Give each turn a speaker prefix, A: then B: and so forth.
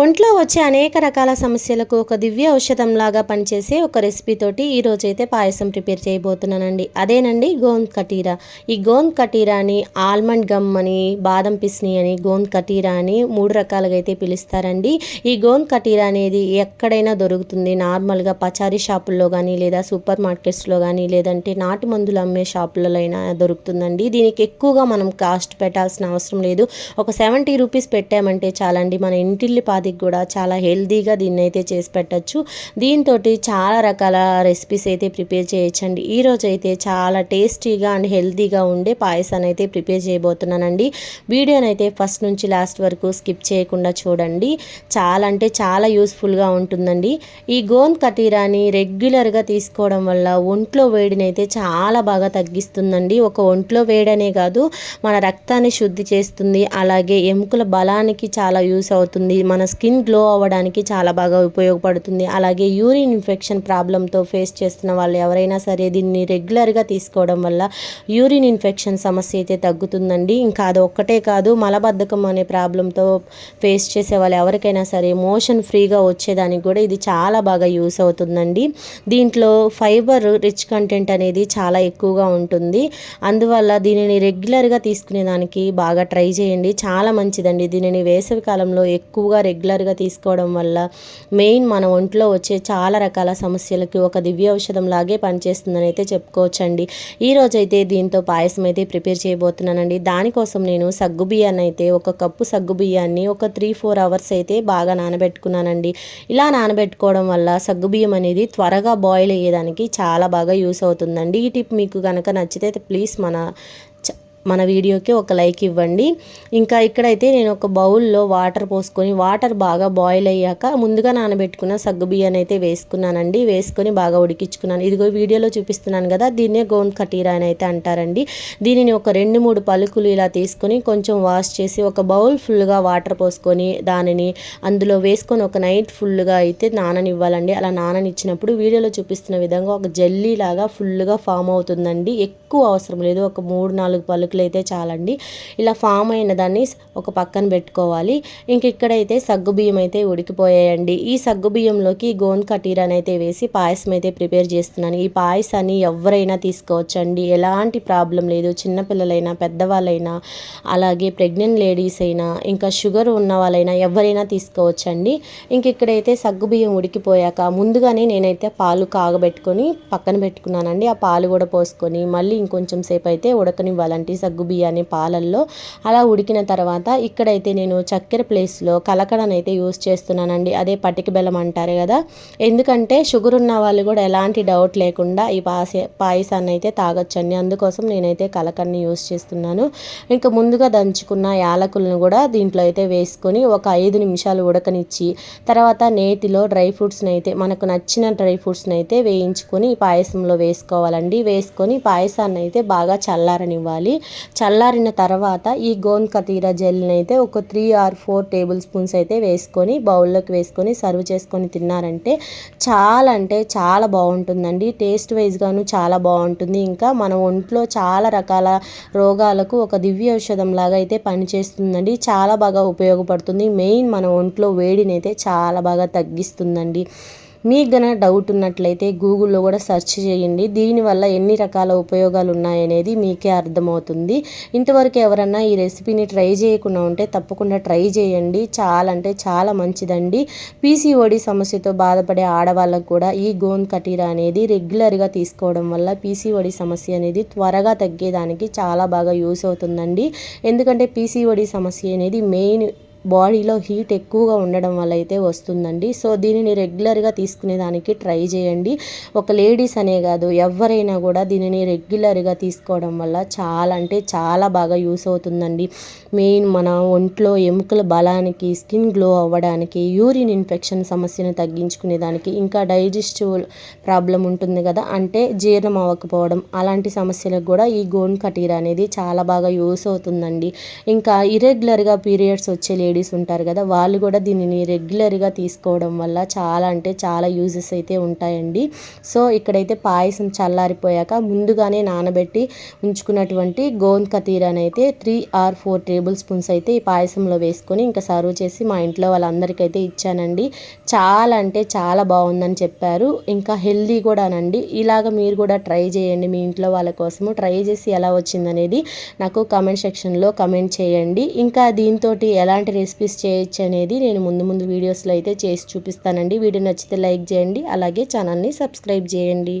A: ఒంట్లో వచ్చే అనేక రకాల సమస్యలకు ఒక దివ్య ఔషధంలాగా పనిచేసే ఒక రెసిపీతోటి ఈరోజు అయితే పాయసం ప్రిపేర్ చేయబోతున్నానండి. అదేనండి గోంద్ కటీరా. ఈ గోంద్ కటీరాని ఆల్మండ్ గమ్ అని బాదం పిస్ని అని గోంద్ కటీరా అని మూడు రకాలుగా అయితే పిలుస్తారండి. ఈ గోంద్ కటీరా అనేది ఎక్కడైనా దొరుకుతుంది. నార్మల్గా పచారీ షాపుల్లో కానీ లేదా సూపర్ మార్కెట్స్లో కానీ లేదంటే నాటు మందులు అమ్మే షాపులలో అయినా దొరుకుతుందండి. దీనికి ఎక్కువగా మనం కాస్ట్ పెట్టాల్సిన అవసరం లేదు. ఒక సెవెంటీ రూపీస్ పెట్టామంటే చాలండి. మన ఇంటిల్లి పాది చపాతీకి కూడా చాలా హెల్దీగా దీన్ని అయితే చేసి పెట్టచ్చు. దీంతో చాలా రకాల రెసిపీస్ అయితే ప్రిపేర్ చేయొచ్చండి. ఈరోజు అయితే చాలా టేస్టీగా అండ్ హెల్తీగా ఉండే పాయసాన్ని అయితే ప్రిపేర్ చేయబోతున్నానండి. వీడియోనైతే ఫస్ట్ నుంచి లాస్ట్ వరకు స్కిప్ చేయకుండా చూడండి. చాలా అంటే చాలా యూస్ఫుల్గా ఉంటుందండి. ఈ గోంద్ కటీరాని రెగ్యులర్గా తీసుకోవడం వల్ల ఒంట్లో వేడిని అయితే చాలా బాగా తగ్గిస్తుందండి. ఒక ఒంట్లో వేడనే కాదు మన రక్తాన్ని శుద్ధి చేస్తుంది. అలాగే ఎముకల బలానికి చాలా యూస్ అవుతుంది. మన స్కిన్ గ్లో అవ్వడానికి చాలా బాగా ఉపయోగపడుతుంది. అలాగే యూరిన్ ఇన్ఫెక్షన్ ప్రాబ్లంతో ఫేస్ చేస్తున్న వాళ్ళు ఎవరైనా సరే దీన్ని రెగ్యులర్గా తీసుకోవడం వల్ల యూరిన్ ఇన్ఫెక్షన్ సమస్య అయితే తగ్గుతుందండి. ఇంకా అది ఒక్కటే కాదు మలబద్ధకం అనే ప్రాబ్లంతో ఫేస్ చేసే వాళ్ళు ఎవరికైనా సరే మోషన్ ఫ్రీగా వచ్చేదానికి కూడా ఇది చాలా బాగా యూస్ అవుతుందండి. దీంట్లో ఫైబర్ రిచ్ కంటెంట్ అనేది చాలా ఎక్కువగా ఉంటుంది. అందువల్ల దీనిని రెగ్యులర్గా తీసుకునేదానికి బాగా ట్రై చేయండి. చాలా మంచిదండి. దీనిని వేసవి కాలంలో ఎక్కువగా రెగ్యులర్గా తీసుకోవడం వల్ల మెయిన్ మన ఒంట్లో వచ్చే చాలా రకాల సమస్యలకి ఒక దివ్య ఔషధం లాగే పనిచేస్తుందని అయితే చెప్పుకోవచ్చండి. ఈరోజైతే దీంతో పాయసం అయితే ప్రిపేర్ చేయబోతున్నానండి. దానికోసం నేను సగ్గు బియ్యాన్ని అయితే ఒక కప్పు సగ్గు బియ్యాన్ని ఒక త్రీ ఫోర్ అవర్స్ అయితే బాగా నానబెట్టుకున్నానండి. ఇలా నానబెట్టుకోవడం వల్ల సగ్గు బియ్యం అనేది త్వరగా బాయిల్ అయ్యేదానికి చాలా బాగా యూస్ అవుతుందండి. ఈ టిప్ మీకు కనుక నచ్చితే ప్లీజ్ మన మన వీడియోకి ఒక లైక్ ఇవ్వండి. ఇంకా ఇక్కడైతే నేను ఒక బౌల్లో వాటర్ పోసుకొని వాటర్ బాగా బాయిల్ అయ్యాక ముందుగా నానబెట్టుకున్న సగ్గు బియ్యాన్ని అయితే వేసుకున్నానండి. వేసుకొని బాగా ఉడికించుకున్నాను. ఇదిగో వీడియోలో చూపిస్తున్నాను కదా దీన్నే గోన్ కటీరా అని అయితే అంటారండి. దీనిని ఒక రెండు మూడు పలుకులు ఇలా తీసుకొని కొంచెం వాష్ చేసి ఒక బౌల్ ఫుల్గా వాటర్ పోసుకొని దానిని అందులో వేసుకొని ఒక నైట్ ఫుల్గా అయితే నాననివ్వాలండి. అలా నాననిచ్చినప్పుడు వీడియోలో చూపిస్తున్న విధంగా ఒక జల్లీ లాగా ఫుల్గా ఫామ్ అవుతుందండి. ఎక్కువ అవసరం లేదు. ఒక మూడు నాలుగు పలుకులు అయితే చాలండి. ఇలా ఫామ్ అయిన దాన్ని ఒక పక్కన పెట్టుకోవాలి. ఇంక ఇక్కడైతే సగ్గు బియ్యం అయితే ఉడికిపోయాయండి. ఈ సగ్గు బియ్యంలోకి గోన్ కటీరాని అయితే వేసి పాయసం అయితే ప్రిపేర్ చేస్తున్నాను. ఈ పాయసాన్ని ఎవరైనా తీసుకోవచ్చండి. ఎలాంటి ప్రాబ్లం లేదు. చిన్నపిల్లలైనా పెద్దవాళ్ళైనా అలాగే ప్రెగ్నెంట్ లేడీస్ అయినా ఇంకా షుగర్ ఉన్న వాళ్ళైనా ఎవరైనా తీసుకోవచ్చండి. ఇంక ఇక్కడైతే సగ్గు బియ్యం ఉడికిపోయాక ముందుగానే నేనైతే పాలు కాగబెట్టుకొని పక్కన పెట్టుకున్నానండి. ఆ పాలు కూడా పోసుకొని మళ్ళీ ఇంకొంచెం సేపు అయితే ఉడకనివ్వాలంటే సగ్గు బియ్యాన్ని పాలల్లో అలా ఉడికిన తర్వాత ఇక్కడైతే నేను చక్కెర ప్లేస్లో కలకడను అయితే యూస్ చేస్తున్నానండి. అదే పటిక బెల్లం అంటారు కదా. ఎందుకంటే షుగర్ ఉన్న వాళ్ళు కూడా ఎలాంటి డౌట్ లేకుండా ఈ పాసే పాయసాన్ని అయితే తాగొచ్చండి. అందుకోసం నేనైతే కలకడని యూస్ చేస్తున్నాను. ఇంకా ముందుగా దంచుకున్న యాలకులను కూడా దీంట్లో అయితే వేసుకొని ఒక ఐదు నిమిషాలు ఉడకనిచ్చి తర్వాత నేతిలో డ్రై ఫ్రూట్స్ని అయితే మనకు నచ్చిన డ్రై ఫ్రూట్స్ని అయితే వేయించుకొని పాయసంలో వేసుకోవాలండి. వేసుకొని పాయసాన్ని అయితే బాగా చల్లారనివ్వాలి. చల్లారిన తర్వాత ఈ గోంద్ కతీరా జెల్ని అయితే ఒక three or four tablespoons అయితే వేసుకొని బౌల్లోకి వేసుకొని సర్వ్ చేసుకొని తిన్నారంటే చాలా అంటే చాలా బాగుంటుందండి. టేస్ట్ వైజ్గాను చాలా బాగుంటుంది. ఇంకా మన ఒంట్లో చాలా రకాల రోగాలకు ఒక దివ్య ఔషధం లాగా అయితే పనిచేస్తుందండి. చాలా బాగా ఉపయోగపడుతుంది. మెయిన్ మన ఒంట్లో వేడిని అయితే చాలా బాగా తగ్గిస్తుందండి. మీకు గన డౌట్ ఉన్నట్లయితే గూగుల్లో కూడా సెర్చ్ చేయండి. దీనివల్ల ఎన్ని రకాల ఉపయోగాలు ఉన్నాయనేది మీకే అర్థమవుతుంది. ఇంతవరకు ఎవరన్నా ఈ రెసిపీని ట్రై చేయకుండా ఉంటే తప్పకుండా ట్రై చేయండి. చాలా అంటే చాలా మంచిదండి. పీసీఓడి సమస్యతో బాధపడే ఆడవాళ్ళకు కూడా ఈ గోన్ కటీరా అనేది రెగ్యులర్గా తీసుకోవడం వల్ల పీసీఓడి సమస్య అనేది త్వరగా తగ్గేదానికి చాలా బాగా యూస్ అవుతుందండి. ఎందుకంటే పీసీఓడి సమస్య అనేది మెయిన్ బాడీలో హీట్ ఎక్కువగా ఉండడం వల్ల అయితే వస్తుందండి. సో దీనిని రెగ్యులర్గా తీసుకునేదానికి ట్రై చేయండి. ఒక లేడీస్ అనే కాదు ఎవరైనా కూడా దీనిని రెగ్యులర్గా తీసుకోవడం వల్ల చాలా అంటే చాలా బాగా యూస్ అవుతుందండి. మెయిన్ మన ఒంట్లో ఎముకల బలానికి స్కిన్ గ్లో అవ్వడానికి యూరిన్ ఇన్ఫెక్షన్ సమస్యను తగ్గించుకునేదానికి ఇంకా డైజెస్టివ్ ప్రాబ్లం ఉంటుంది కదా అంటే జీర్ణం అవ్వకపోవడం అలాంటి సమస్యలకు కూడా ఈ గోన్ కటీర అనేది చాలా బాగా యూస్ అవుతుందండి. ఇంకా ఇరెగ్యులర్గా పీరియడ్స్ వచ్చే లేడీస్ ఉంటారు కదా వాళ్ళు కూడా దీనిని రెగ్యులర్గా తీసుకోవడం వల్ల చాలా అంటే చాలా యూజెస్ అయితే ఉంటాయండి. సో ఇక్కడైతే పాయసం చల్లారిపోయాక ముందుగానే నానబెట్టి ఉంచుకున్నటువంటి గోంద్ కతీరాని అయితే three or four tablespoons అయితే ఈ పాయసంలో వేసుకొని ఇంకా సర్వ్ చేసి మా ఇంట్లో వాళ్ళందరికైతే ఇచ్చానండి. చాలా అంటే చాలా బాగుందని చెప్పారు. ఇంకా హెల్దీ కూడానండి. ఇలాగ మీరు కూడా ట్రై చేయండి మీ ఇంట్లో వాళ్ళ కోసము. ట్రై చేసి ఎలా వచ్చిందనేది నాకు కమెంట్ సెక్షన్లో కమెంట్ చేయండి. ఇంకా దీంతో ఎలాంటి రెసిపీస్ చేయొచ్చు అనేది నేను ముందు ముందు వీడియోస్లో అయితే చేసి చూపిస్తానండి. వీడియో నచ్చితే లైక్ చేయండి. అలాగే ఛానల్ని సబ్స్క్రైబ్ చేయండి.